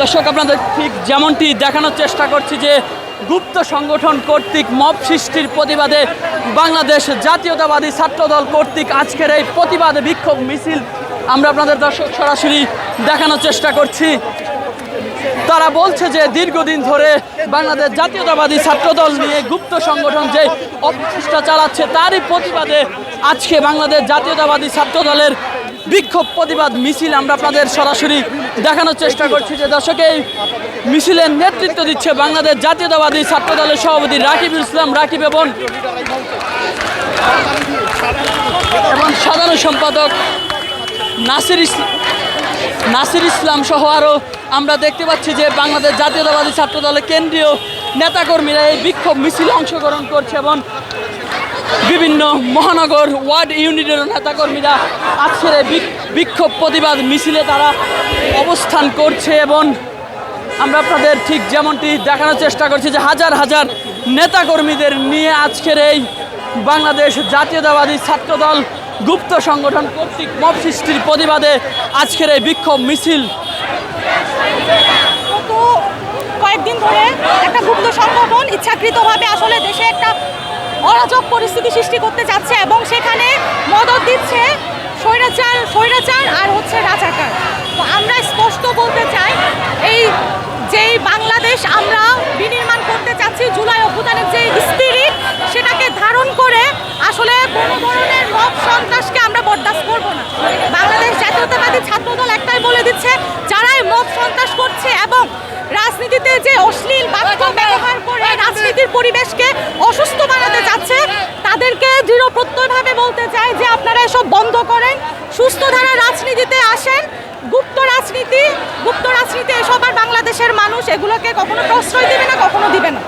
দর্শক, আপনাদের ঠিক যেমনটি দেখানোর চেষ্টা করছি যে গুপ্ত সংগঠন কর্তৃক মব সৃষ্টির প্রতিবাদে বাংলাদেশ জাতীয়তাবাদী ছাত্রদল কর্তৃক আজকের এই প্রতিবাদে বিক্ষোভ মিছিল আমরা আপনাদের দর্শক সরাসরি দেখানোর চেষ্টা করছি। তারা বলছে যে দীর্ঘদিন ধরে বাংলাদেশ জাতীয়তাবাদী ছাত্রদল নিয়ে গুপ্ত সংগঠন যে অপচেষ্টা চালাচ্ছে, তারই প্রতিবাদে আজকে বাংলাদেশ জাতীয়তাবাদী ছাত্রদলের বিক্ষোভ প্রতিবাদ মিছিল আমরা আপনাদের সরাসরি দেখানোর চেষ্টা করছি যে দর্শক মিছিলের নেতৃত্ব দিচ্ছে বাংলাদেশ জাতীয়তাবাদী ছাত্রদলের সভাপতি রাকিবুল ইসলাম। রাকিব এবং এবং সাধারণ সম্পাদক নাসির ইসলাম নাসির ইসলাম সহ আরও আমরা দেখতে পাচ্ছি যে বাংলাদেশ জাতীয়তাবাদী ছাত্র দলের কেন্দ্রীয় নেতাকর্মীরা এই বিক্ষোভ মিছিলে অংশগ্রহণ করছে এবং বিভিন্ন মহানগর ওয়ার্ড ইউনিটের নেতাকর্মীরা আজকের এই বিক্ষোভ প্রতিবাদ মিছিলে তারা অবস্থান করছে এবং আমরা আপনাদের ঠিক যেমনটি দেখানোর চেষ্টা করছি যে হাজার হাজার নেতাকর্মীদের নিয়ে আজকের এই বাংলাদেশ জাতীয়তাবাদী ছাত্রদল গুপ্ত সংগঠন কর্তৃক মব সৃষ্টির প্রতিবাদে আজকের এই বিক্ষোভ মিছিল। কয়েকদিন ধরে একটা গুপ্ত সংগঠন ইচ্ছাকৃতভাবে আসলে দেশে একটা অরাজক পরিস্থিতি সৃষ্টি করতে যাচ্ছে এবং সেখানে মদত দিচ্ছে স্বৈরাচার স্বৈরাচার আর হচ্ছে রাজাকার। তো আমরা স্পষ্ট বলতে চাই, এই যেই বাংলাদেশ আমরা বিনির্মাণ করতে চাচ্ছি জুলাই অভ্যুত্থানের যে স্পিরিট সেটাকে ধারণ করে আসলে কোনো ধরনের মব সন্ত্রাসকে আমরা বরদাস্ত করব না। বাংলাদেশ জাতীয়তাবাদী ছাত্রদল একটাই বলে দিচ্ছে, যারাই মব সন্ত্রাস করছে এবং রাজনীতিতে যে অশ্লীল বাক্য রাজনীতি এসব বাংলাদেশের মানুষ এগুলোকে কখনো প্রশ্রয় দেবে না কখনো দিবে না।